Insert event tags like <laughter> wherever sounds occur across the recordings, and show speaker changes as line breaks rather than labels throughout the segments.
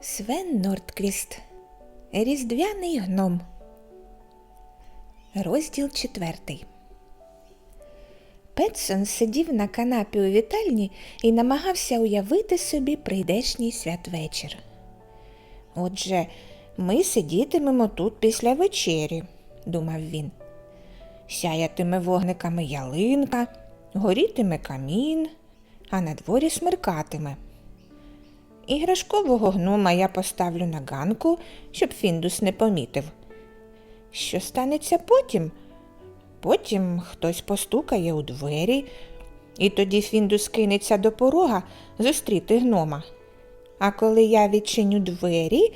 Свен Нордквіст Різдвяний гном. Розділ четвертий. Петсон сидів на канапі у вітальні і намагався уявити собі прийдешній святвечір. Отже, ми сидітимемо тут після вечері, думав він. Сяятиме вогниками ялинка, горітиме камін, а на дворі смеркатиме. Іграшкового гнома я поставлю на ганку, щоб Фіндус не помітив. Що станеться потім? Потім хтось постукає у двері, і тоді Фіндус кинеться до порога зустріти гнома. А коли я відчиню двері,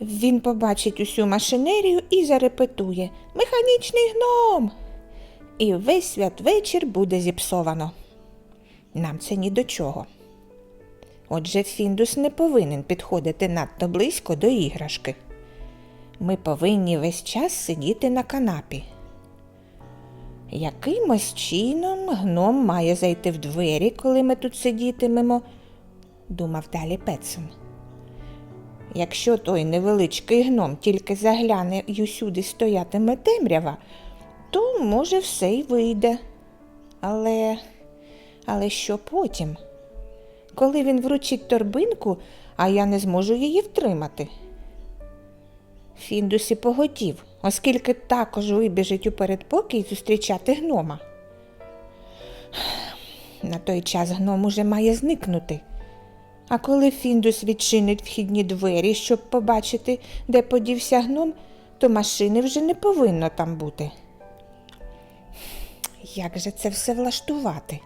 він побачить усю машинерію і зарепетує Механічний гном. І весь святвечір буде зіпсовано. Нам це ні до чого. Отже, Фіндус не повинен підходити надто близько до іграшки. Ми повинні весь час сидіти на канапі. Якимось чином гном має зайти в двері, коли ми тут сидітимемо, думав далі Петсон. Якщо той невеличкий гном тільки загляне і усюди стоятиме темрява, то, може, все й вийде. Але, але що потім? Коли він вручить торбинку, а я не зможу її втримати. Фіндусі поготів, оскільки також вибіжить у передпокій зустрічати гнома. На той час гном уже має зникнути. А коли Фіндус відчинить вхідні двері, щоб побачити, де подівся гном, то машини вже не повинно там бути. Як же це все влаштувати?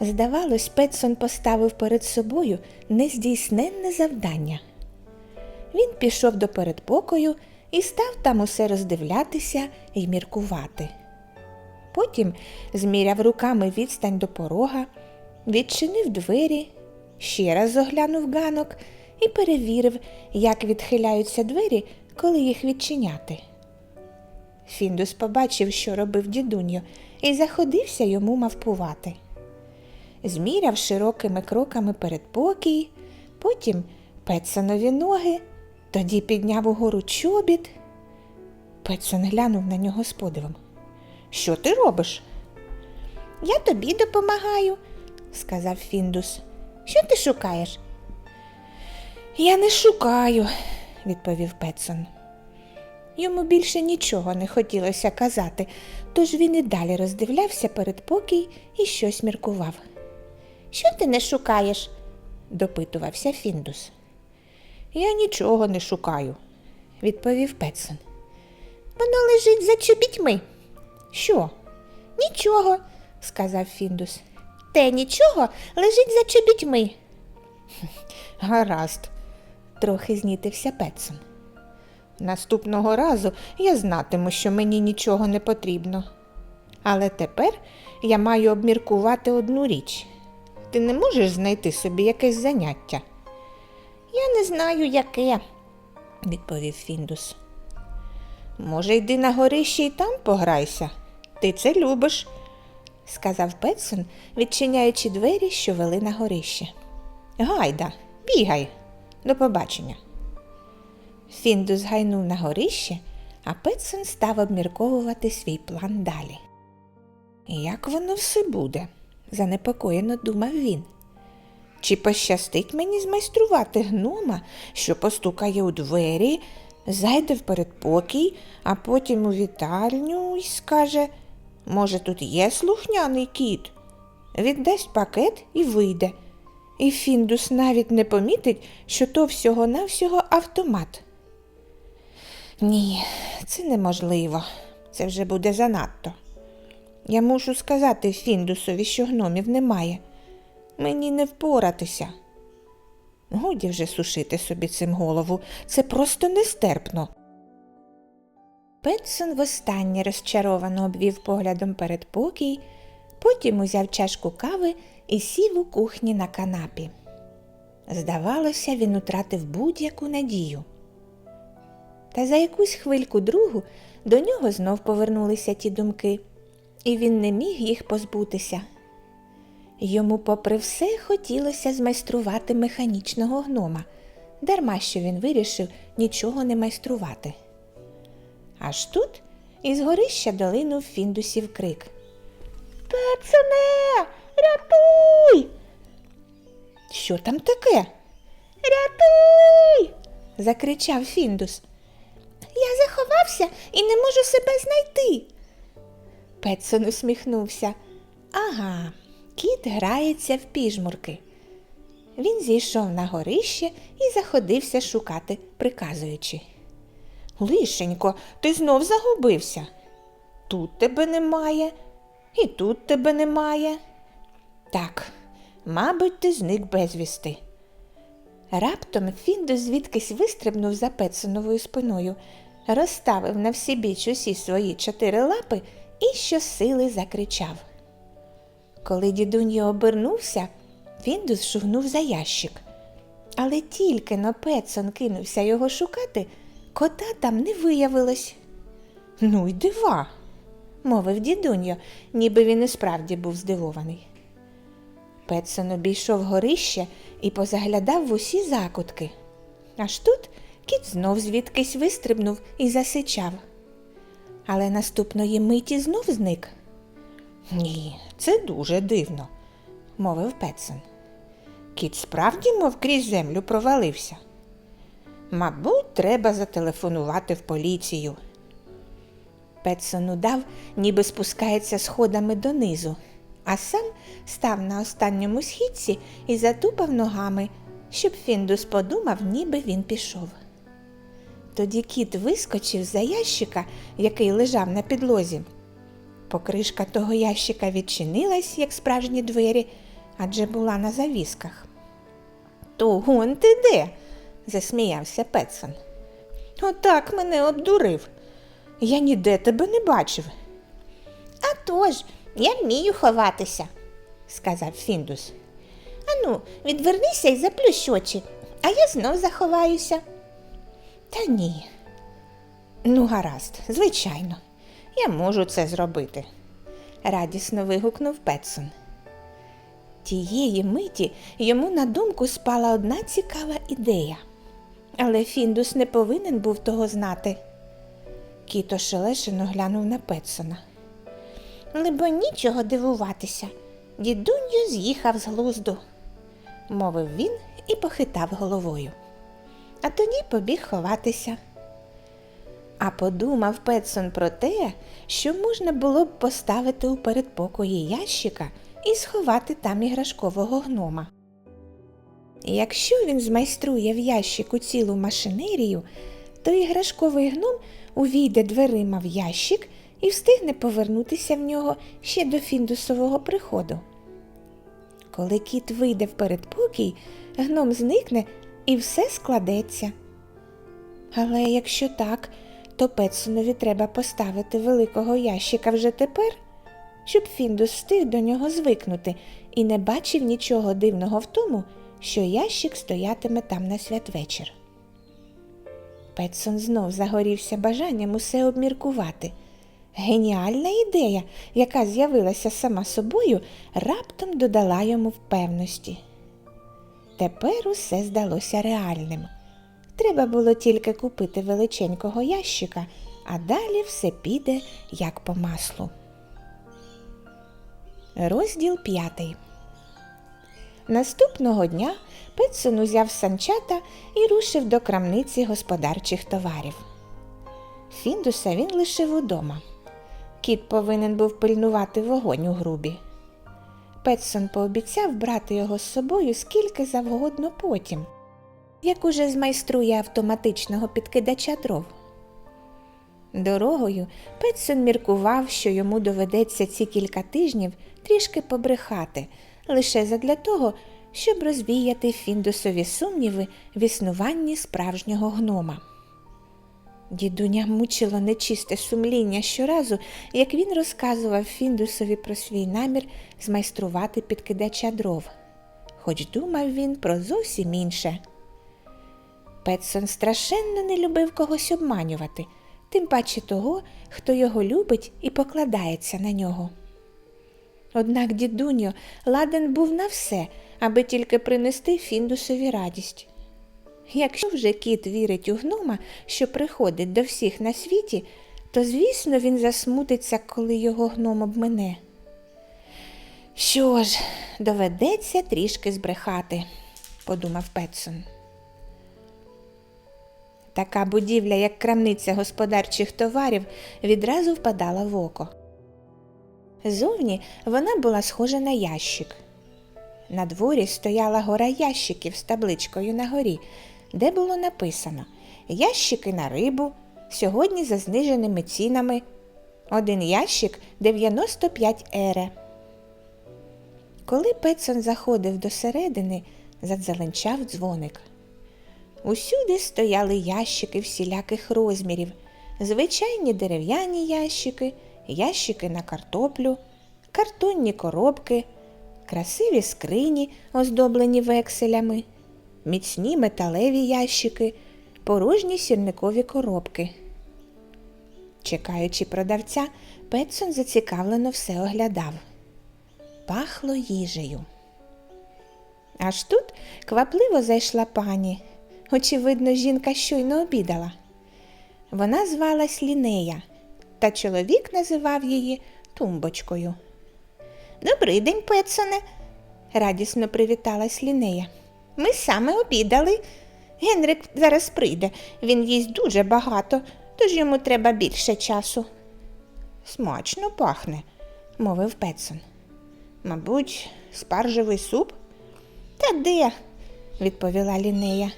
Здавалось, Петсон поставив перед собою нездійсненне завдання. Він пішов до передпокою і став там усе роздивлятися і міркувати. Потім зміряв руками відстань до порога, відчинив двері, ще раз оглянув ганок і перевірив, як відхиляються двері, коли їх відчиняти. Фіндус побачив, що робив дідуньо, і заходився йому мавпувати. Зміряв широкими кроками передпокій, потім Петсонові ноги, тоді підняв угору чобіт. Петсон глянув на нього з подивом. Що ти робиш? Я тобі допомагаю, сказав Фіндус. Що ти шукаєш? Я не шукаю, відповів Петсон. Йому більше нічого не хотілося казати, тож він і далі роздивлявся передпокій і щось міркував. Що ти не шукаєш? допитувався Фіндус. Я нічого не шукаю, відповів Петсон. Воно лежить за чобітьми. Що? Нічого, сказав Фіндус. Те нічого лежить за чобітьми. <laughs> Гаразд, трохи знітився Петсон. Наступного разу я знатиму, що мені нічого не потрібно. Але тепер я маю обміркувати одну річ. Ти не можеш знайти собі якесь заняття? Я не знаю, яке, відповів Фіндус. Може, йди на горище і там пограйся. Ти це любиш, сказав Петсон, відчиняючи двері, що вели на горище. Гайда, бігай, до побачення. Фіндус гайнув на горище, а Петсон став обмірковувати свій план далі. Як воно все буде? Занепокоєно думав він. Чи пощастить мені змайструвати гнома, що постукає у двері, зайде в передпокій, а потім у вітальню і скаже, може, тут є слухняний кіт? Віддасть пакет і вийде. І Фіндус навіть не помітить, що то всього-навсього автомат. Ні, це неможливо. Це вже буде занадто. Я мушу сказати Фіндусові, що гномів немає. Мені не впоратися. Годі вже сушити собі цим голову, це просто нестерпно. Петсон востаннє розчаровано обвів поглядом передпокій, потім узяв чашку кави і сів у кухні на канапі. Здавалося, він утратив будь-яку надію. Та за якусь хвильку другу до нього знов повернулися ті думки, і він не міг їх позбутися. Йому, попри все, хотілося змайструвати механічного гнома, дарма що він вирішив нічого не майструвати. Аж тут із горища долинув Фіндусів крик. Пепсоне, рятуй! Що там таке? Рятуй! закричав Фіндус. Я заховався і не можу себе знайти. Петсон усміхнувся. Ага, кіт грається в піжмурки. Він зійшов на горище і заходився шукати, приказуючи. Лишенько, ти знов загубився. Тут тебе немає, і тут тебе немає. Так, мабуть, ти зник безвісти. Раптом Фіндус звідкись вистрибнув за Петсоновою спиною, розставив на всі біч усі свої чотири лапи і щосили закричав. Коли дідуньо обернувся, Фіндус шугнув за ящик. Але тільки но Петсон кинувся його шукати, кота там не виявилось. Ну й дива, мовив дідуньо, ніби він і справді був здивований. Петсон обійшов горище і позаглядав в усі закутки. Аж тут кіт знов звідкись вистрибнув і засичав. Але наступної миті знов зник. Ні, це дуже дивно, мовив Петсон. Кіт справді, мов крізь землю провалився. Мабуть, треба зателефонувати в поліцію. Петсон удав, ніби спускається сходами донизу, а сам став на останньому східці і затупав ногами, щоб Фіндус подумав, ніби він пішов. Тоді кіт вискочив за ящика, який лежав на підлозі. Покришка того ящика відчинилась, як справжні двері, адже була на завісках. То гон ти де? засміявся Петсон. Отак мене обдурив. Я ніде тебе не бачив. «А тож, я вмію ховатися, сказав Фіндус. Ану, відвернися і заплющ очі, а я знов заховаюся. Та ні. Ну, гаразд, звичайно, я можу це зробити, радісно вигукнув Петсон. Тієї миті йому на думку спала одна цікава ідея. Але Фіндус не повинен був того знати. Кіт ошелешено глянув на Петсона. Либо нічого дивуватися. Дідуньо з'їхав з глузду, мовив він і похитав головою. А тоді побіг ховатися. А подумав Петсон про те, що можна було б поставити у передпокої ящика і сховати там іграшкового гнома. Якщо він змайструє в ящику цілу машинерію, то іграшковий гном увійде дверима в ящик і встигне повернутися в нього ще до фіндусового приходу. Коли кіт вийде в передпокій, гном зникне і все складеться. Але якщо так, то Петсонові треба поставити великого ящика вже тепер, щоб Фіндус встиг до нього звикнути і не бачив нічого дивного в тому, що ящик стоятиме там на святвечір. Петсон знов загорівся бажанням усе обміркувати. Геніальна ідея, яка з'явилася сама собою, раптом додала йому впевності. Тепер усе здалося реальним. Треба було тільки купити величенького ящика, а далі все піде як по маслу. Розділ п'ятий. Наступного дня Петсон узяв санчата і рушив до крамниці господарчих товарів. Фіндуса він лишив удома. Кіт повинен був пильнувати вогонь у грубі. Петсон пообіцяв брати його з собою скільки завгодно потім, як уже змайструє автоматичного підкидача дров. Дорогою Петсон міркував, що йому доведеться ці кілька тижнів трішки побрехати, лише задля того, щоб розвіяти Фіндусові сумніви в існуванні справжнього гнома. Дідуня мучило нечисте сумління щоразу, як він розказував Фіндусові про свій намір змайструвати підкидача дров, хоч думав він про зовсім інше. Петсон страшенно не любив когось обманювати, тим паче того, хто його любить і покладається на нього. Однак дідуньо ладен був на все, аби тільки принести Фіндусові радість. Якщо вже кіт вірить у гнома, що приходить до всіх на світі, то звісно він засмутиться, коли його гном обмине. Що ж, доведеться трішки збрехати, подумав Петсон. Така будівля, як крамниця господарчих товарів, відразу впадала в око. Зовні вона була схожа на ящик. На дворі стояла гора ящиків з табличкою на горі, де було написано Ящики на рибу, сьогодні за зниженими цінами. Один ящик 95 ере. Коли Петсон заходив до середини, задзеленчав дзвоник. Усюди стояли ящики всіляких розмірів, звичайні дерев'яні ящики, ящики на картоплю, картонні коробки, красиві скрині, оздоблені векселями, міцні металеві ящики, порожні сірникові коробки. Чекаючи продавця, Петсон зацікавлено все оглядав. Пахло їжею. Аж тут квапливо зайшла пані. Очевидно, жінка щойно обідала. Вона звалась Лінея, та чоловік називав її тумбочкою. Добрий день, Петсоне, радісно привіталась Лінея. Ми саме обідали. Генрик зараз прийде. Він їсть дуже багато, тож йому треба більше часу. Смачно пахне, мовив Петсон. Мабуть, спаржевий суп? Та де? відповіла Лінея.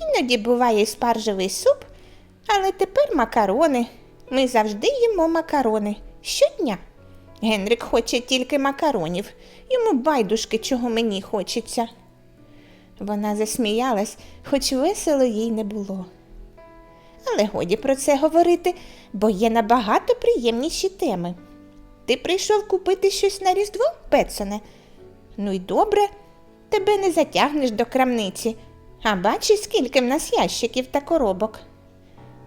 Іноді буває спаржевий суп, але тепер макарони. Ми завжди їмо макарони щодня. Генрик хоче тільки макаронів, йому байдужки, чого мені хочеться. Вона засміялась, хоч весело їй не було. Але годі про це говорити, бо є набагато приємніші теми. Ти прийшов купити щось на Різдво, Петсоне? Ну й добре, тебе не затягнеш до крамниці. А бачиш, скільки в нас ящиків та коробок.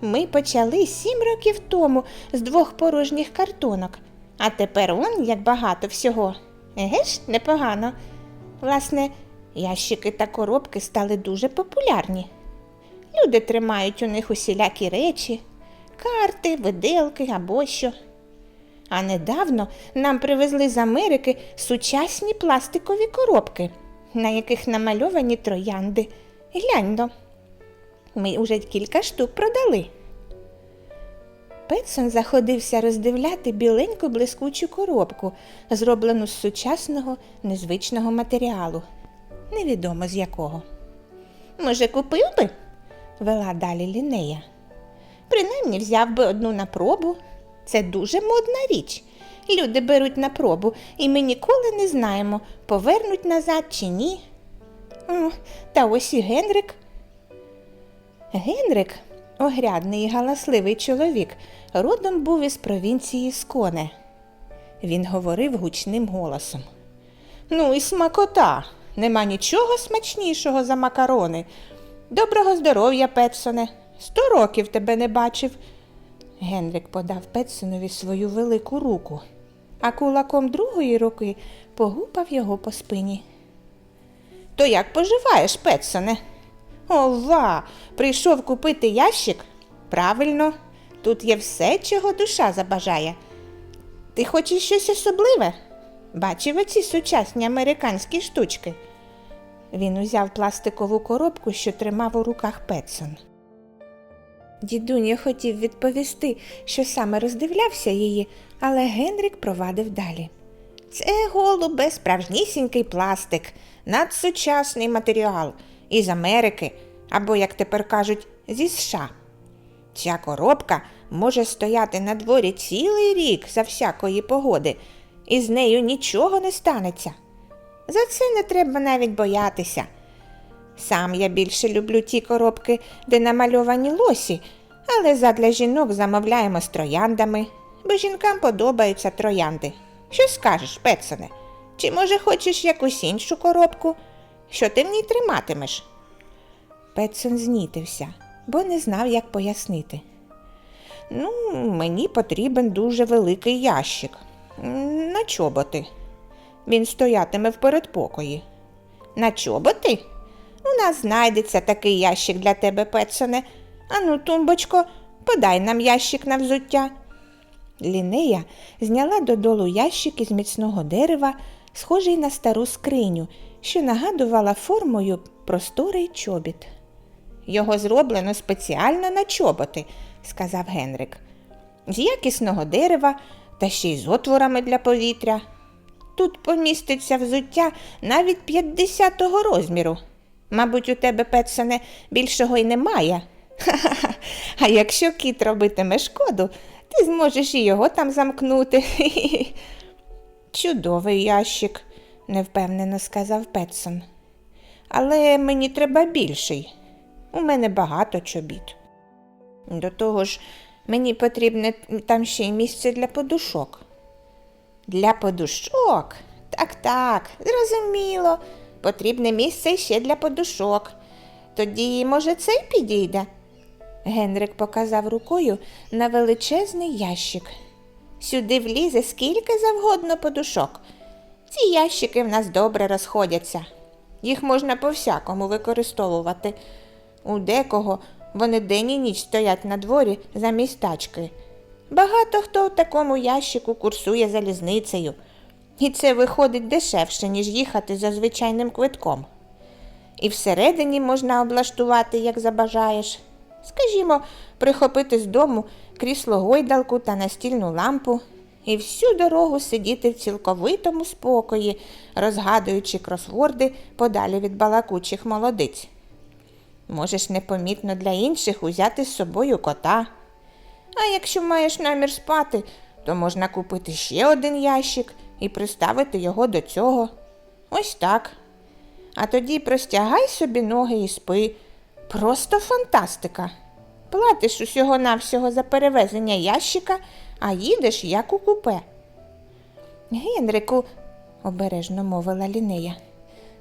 Ми почали сім років тому з двох порожніх картонок, а тепер он як багато всього. Еге ж, непогано. Власне, ящики та коробки стали дуже популярні. Люди тримають у них усілякі речі, карти, виделки або що. А недавно нам привезли з Америки сучасні пластикові коробки, на яких намальовані троянди. Глянь но. Ми уже кілька штук продали. Петсон заходився роздивляти біленьку блискучу коробку, зроблену з сучасного незвичного матеріалу, невідомо з якого. Може, купив би? вела далі Лінея. Принаймні взяв би одну на пробу. Це дуже модна річ. Люди беруть на пробу, і ми ніколи не знаємо, повернуть назад чи ні. О, та ось і Генрик. Генрик, огрядний і галасливий чоловік, родом був із провінції Сконе. Він говорив гучним голосом. Ну і смакота. Нема нічого смачнішого за макарони. Доброго здоров'я, Петсоне. Сто років тебе не бачив. Генрик подав Петсонові свою велику руку, а кулаком другої руки погупав його по спині. То як поживаєш, Петсоне? Ова, прийшов купити ящик? Правильно, тут є все, чого душа забажає. Ти хочеш щось особливе? Бачив оці сучасні американські штучки. Він узяв пластикову коробку, що тримав у руках Петсон. Дідуня хотів відповісти, що саме роздивлявся її, але Генрік провадив далі. Це голубе справжнісінький пластик, надсучасний матеріал із Америки, або, як тепер кажуть, зі США. Ця коробка може стояти на дворі цілий рік за всякої погоди, і з нею нічого не станеться. За це не треба навіть боятися. Сам я більше люблю ті коробки, де намальовані лосі, але задля жінок замовляємо з трояндами, бо жінкам подобаються троянди. Що скажеш, Петсоне? Чи може хочеш якусь іншу коробку? Що ти в ній триматимеш? Петсон знітився, бо не знав, як пояснити. Ну, мені потрібен дуже великий ящик. «М, На чоботи. Він стоятиме в передпокої. На чоботи? У нас знайдеться такий ящик для тебе, Петсоне. Ану, тумбочко, подай нам ящик на взуття. Лінея зняла додолу ящик із міцного дерева, схожий на стару скриню, що нагадувала формою просторий чобіт. Його зроблено спеціально на чоботи, сказав Генрик. З якісного дерева та ще й з отворами для повітря. Тут поміститься взуття навіть 50-го розміру. Мабуть, у тебе, Петсоне, більшого й немає. Ха-ха-ха. А якщо кіт робитиме шкоду, ти зможеш і його там замкнути. Хі-хі. Чудовий ящик, невпевнено сказав Петсон. Але мені треба більший. У мене багато чобіт. До того ж, мені потрібне там ще й місце для подушок. Для подушок? Так, так, зрозуміло. Потрібне місце ще для подушок. Тоді, може, цей підійде? Генрик показав рукою на величезний ящик. Сюди влізе скільки завгодно подушок. Ці ящики в нас добре розходяться. Їх можна по-всякому використовувати. У декого вони день і ніч стоять на дворі замість тачки. Багато хто в такому ящику курсує залізницею, і це виходить дешевше, ніж їхати за звичайним квитком. І всередині можна облаштувати, як забажаєш. Скажімо, прихопити з дому крісло гойдалку та настільну лампу і всю дорогу сидіти в цілковитому спокої, розгадуючи кросворди подалі від балакучих молодиць. Можеш непомітно для інших узяти з собою кота. А якщо маєш намір спати, то можна купити ще один ящик і приставити його до цього. Ось так. А тоді простягай собі ноги і спи. Просто фантастика. Платиш усього навсього за перевезення ящика, а їдеш як у купе. Генрику, обережно мовила Лінея,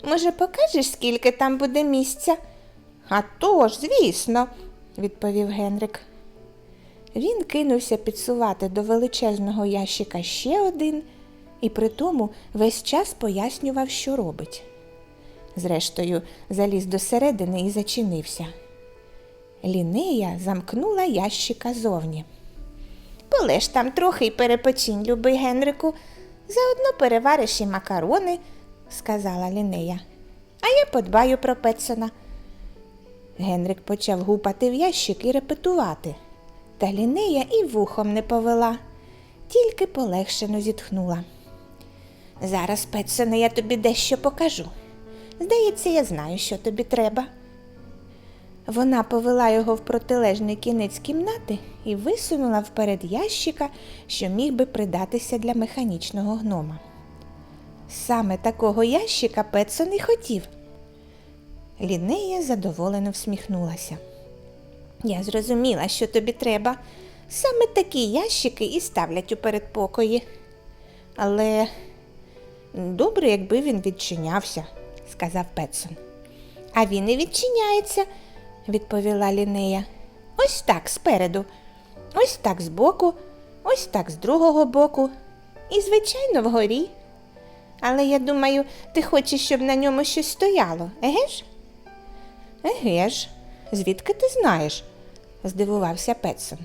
може, покажеш, скільки там буде місця? «А то звісно, відповів Генрик. Він кинувся підсувати до величезного ящика ще один і при тому весь час пояснював, що робить. Зрештою, заліз до середини і зачинився. Лінея замкнула ящика зовні. Полеж там трохи й перепочинь, любий Генрику. Заодно перевариш і макарони, сказала Лінея. А я подбаю про Петсона. Генрик почав гупати в ящик і репетувати. Та Лінея і вухом не повела, тільки полегшено зітхнула. Зараз, Петсоне, я тобі дещо покажу. Здається, я знаю, що тобі треба. Вона повела його в протилежний кінець кімнати і висунула вперед ящика, що міг би придатися для механічного гнома. Саме такого ящика Петсон і хотів. Лінея задоволено всміхнулася. Я зрозуміла, що тобі треба. Саме такі ящики і ставлять у передпокої. Але добре, якби він відчинявся, сказав Петсон. А він і відчиняється, відповіла Лінея. Ось так спереду, ось так збоку, ось так з другого боку. І, звичайно, вгорі. Але я думаю, ти хочеш, щоб на ньому щось стояло, еге ж? Еге ж, звідки ти знаєш? здивувався Петсон.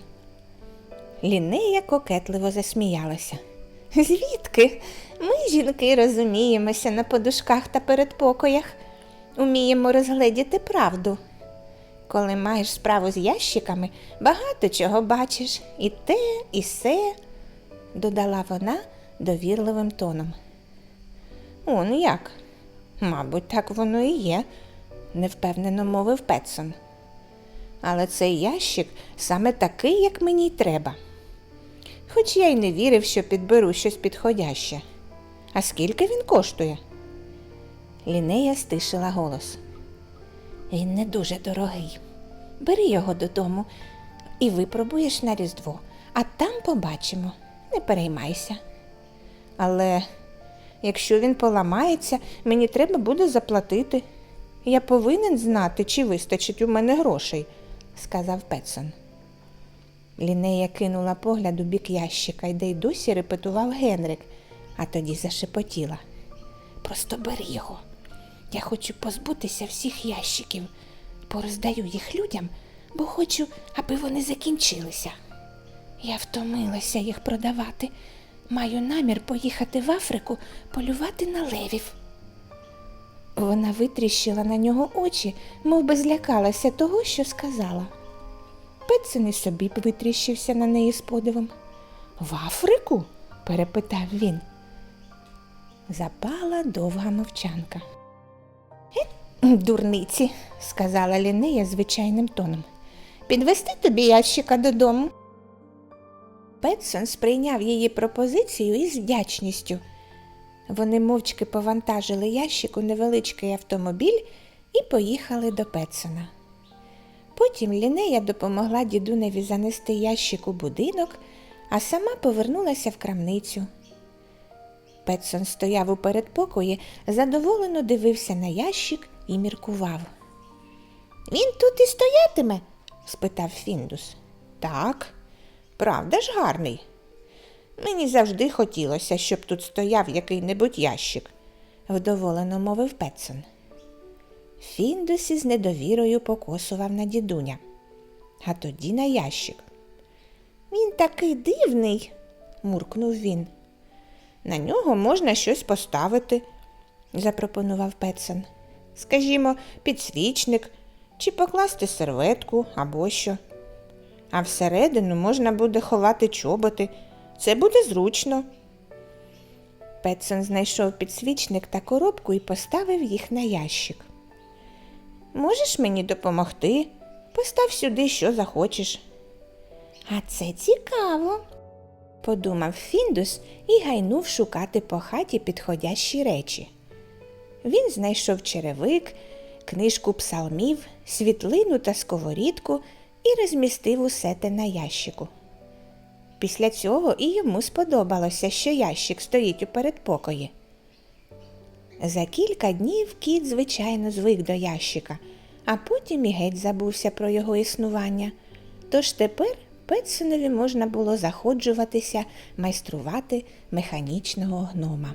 Лінея кокетливо засміялася. Звідки? Ми, жінки, розуміємося на подушках та передпокоях, уміємо розгледіти правду. Коли маєш справу з ящиками, багато чого бачиш і те, і се, додала вона довірливим тоном. Он як? Мабуть, так воно і є, невпевнено мовив Петсон. Але цей ящик саме такий, як мені й треба. Хоч я й не вірив, що підберу щось підходяще. А скільки він коштує? Лінея стишила голос. Він не дуже дорогий. Бери його додому і випробуєш на Різдво, а там побачимо. Не переймайся. Але якщо він поламається, мені треба буде заплатити. Я повинен знати, чи вистачить у мене грошей, сказав Петсон. Лінея кинула погляд у бік ящика, й де й досі репетував Генрик, а тоді зашепотіла. Просто бери його. Я хочу позбутися всіх ящиків, пороздаю їх людям, бо хочу, аби вони закінчилися. Я втомилася їх продавати. Маю намір поїхати в Африку полювати на левів. Вона витріщила на нього очі, мов би злякалася того, що сказала. Петсон і собі витріщився на неї з подивом. В Африку? перепитав він. Запала довга мовчанка. «Е, Дурниці, сказала Лінея звичайним тоном. Підвести тобі ящика додому. Петсон сприйняв її пропозицію із вдячністю. Вони мовчки повантажили ящик у невеличкий автомобіль і поїхали до Петсона. Потім Лінея допомогла дідуневі занести ящик у будинок, а сама повернулася в крамницю. Петсон стояв у передпокої, задоволено дивився на ящик і міркував. Він тут і стоятиме? спитав Фіндус. Так, правда ж гарний. Мені завжди хотілося, щоб тут стояв який-небудь ящик, вдоволено мовив Петсон. Фіндус із недовірою покосував на дідуня, а тоді на ящик. Він такий дивний, муркнув він. На нього можна щось поставити, запропонував Петсон. Скажімо, підсвічник чи покласти серветку або що. А всередину можна буде ховати чоботи. Це буде зручно. Петсон знайшов підсвічник та коробку і поставив їх на ящик. Можеш мені допомогти? Постав сюди, що захочеш. А це цікаво, подумав Фіндус і гайнув шукати по хаті підходящі речі. Він знайшов черевик, книжку псалмів, світлину та сковорідку і розмістив усе те на ящику. Після цього і йому сподобалося, що ящик стоїть у передпокої. За кілька днів кіт, звичайно, звик до ящика, а потім і геть забувся про його існування. Тож тепер Петсонові можна було заходжуватися майструвати механічного гнома.